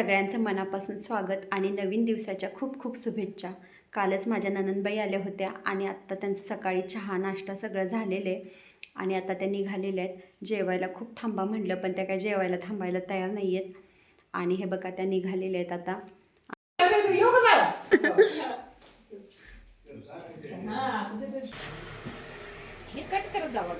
सगळ्यांचं मनापासून स्वागत आणि नवीन दिवसाच्या खूप खूप शुभेच्छा. कालच माझ्या ननंदबाई आल्या होत्या आणि आत्ता त्यांचं सकाळी चहा नाश्ता सगळं झालेलं आहे. आणि आता त्या निघालेल्या आहेत. जेवायला खूप थांबा म्हणलं पण त्या काय जेवायला थांबायला तयार नाही आहेत. आणि हे बघा त्या निघालेल्या आहेत आता. हे कट करत जावं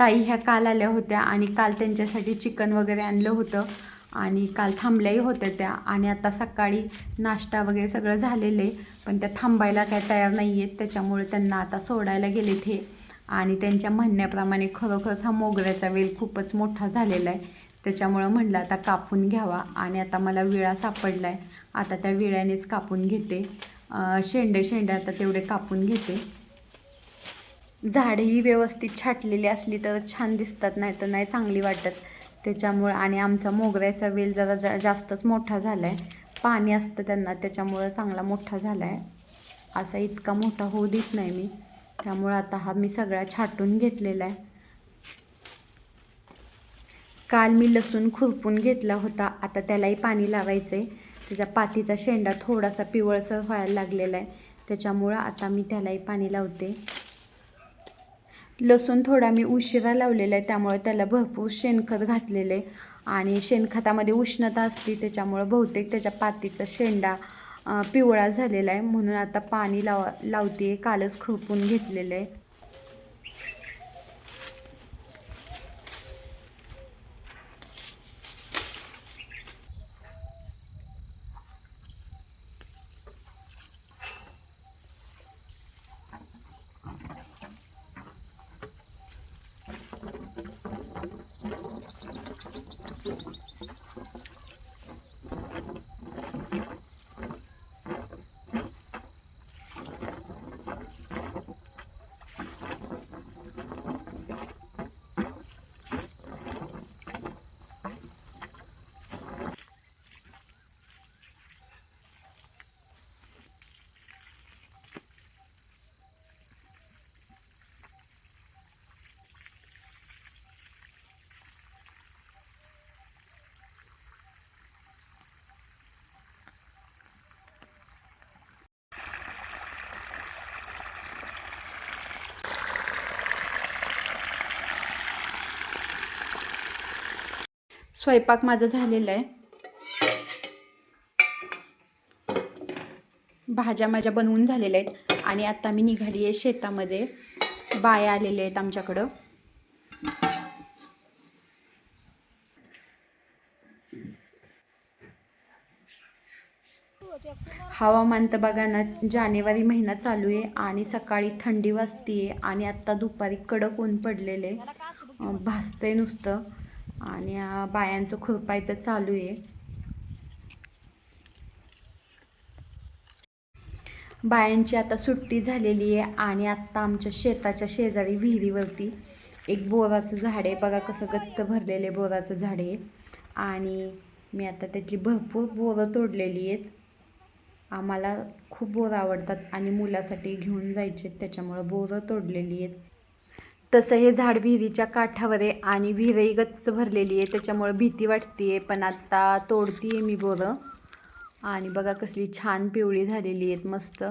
ताई ह्या काल आल्या होत्या आणि काल त्यांच्यासाठी चिकन वगैरे आणलं होतं. आणि काल थांबल्याही होत्या त्या. आणि आता सकाळी नाश्ता वगैरे सगळं झालेलं आहे. पण त्या थांबायला काय तयार नाही आहेत त्याच्यामुळे त्यांना आता सोडायला गेलेत हे. आणि त्यांच्या म्हणण्याप्रमाणे खरोखरच हा मोगऱ्याचा वेल खूपच मोठा झालेला आहे. त्याच्यामुळं म्हणलं आता कापून घ्यावा. आणि आता मला विळा सापडला आहे आता त्या विळ्यानेच कापून घेते. शेंडे शेंडे आता तेवढे कापून घेते. झाडेही व्यवस्थित छाटलेली असली तर छान दिसतात नाही तर नाही चांगली वाटत. त्याच्यामुळं आणि आमचा मोगऱ्याचा वेल जरा जा जास्तच मोठा झाला आहे पाणी असतं त्यांना त्याच्यामुळं चांगला मोठा झाला आहे असा इतका मोठा होऊ देत नाही मी. त्यामुळं आता हा मी सगळा छाटून घेतलेला आहे. काल मी लसूण खुरपून घेतला होता. आता त्यालाही पाणी लावायचं आहे त्याच्या पातीचा शेंडा थोडासा पिवळसर व्हायला लागलेला आहे. त्याच्यामुळं आता मी त्यालाही पाणी लावते. लसूण थोडा मी उशिरा लावलेला आहे त्यामुळे त्याला भरपूर शेणखत घातलेलं आहे. आणि शेणखतामध्ये उष्णता असते त्याच्यामुळं बहुतेक त्याच्या पातीचा शेंडा पिवळा झालेला आहे. म्हणून आता पाणी लाव लावते कालच खुरपून घेतलेलं आहे. स्वयंपाक माझा झालेला आहे. भाज्या माझ्या बनवून झालेल्या आहेत. आणि आता मी निघाली आहे शेतामध्ये. बाया आलेल्या आहेत आमच्याकडं. हवामान तर बघा ना जानेवारी महिना चालू आहे आणि सकाळी थंडी वाजतीये आणि आत्ता दुपारी कडक ऊन पडलेले भासतंय नुसतं. आणि बायांचं खुरपायचं चालू आहे. बायांची आता सुट्टी झालेली आहे आणि आत्ता आमच्या शेताच्या शेजारी विहिरीवरती एक बोराचं झाड आहे. बघा कसं गच्च भरलेलं बोराचं झाड आहे. आणि मी आता त्याची भरपूर बोरं तोडलेली आहेत. आम्हाला खूप बोरं आवडतात आणि मुलासाठी घेऊन जायचे आहेत. त्याच्यामुळं बोरं तोडलेली आहेत. तसं हे झाड विहिरीच्या काठावर आहे आणि विहिरही गच्च भरलेली आहे त्याच्यामुळं भीती वाटते आहे पण आत्ता तोडती आहे मी बोरं. आणि बघा कसली छान पिवळी झालेली आहेत मस्त.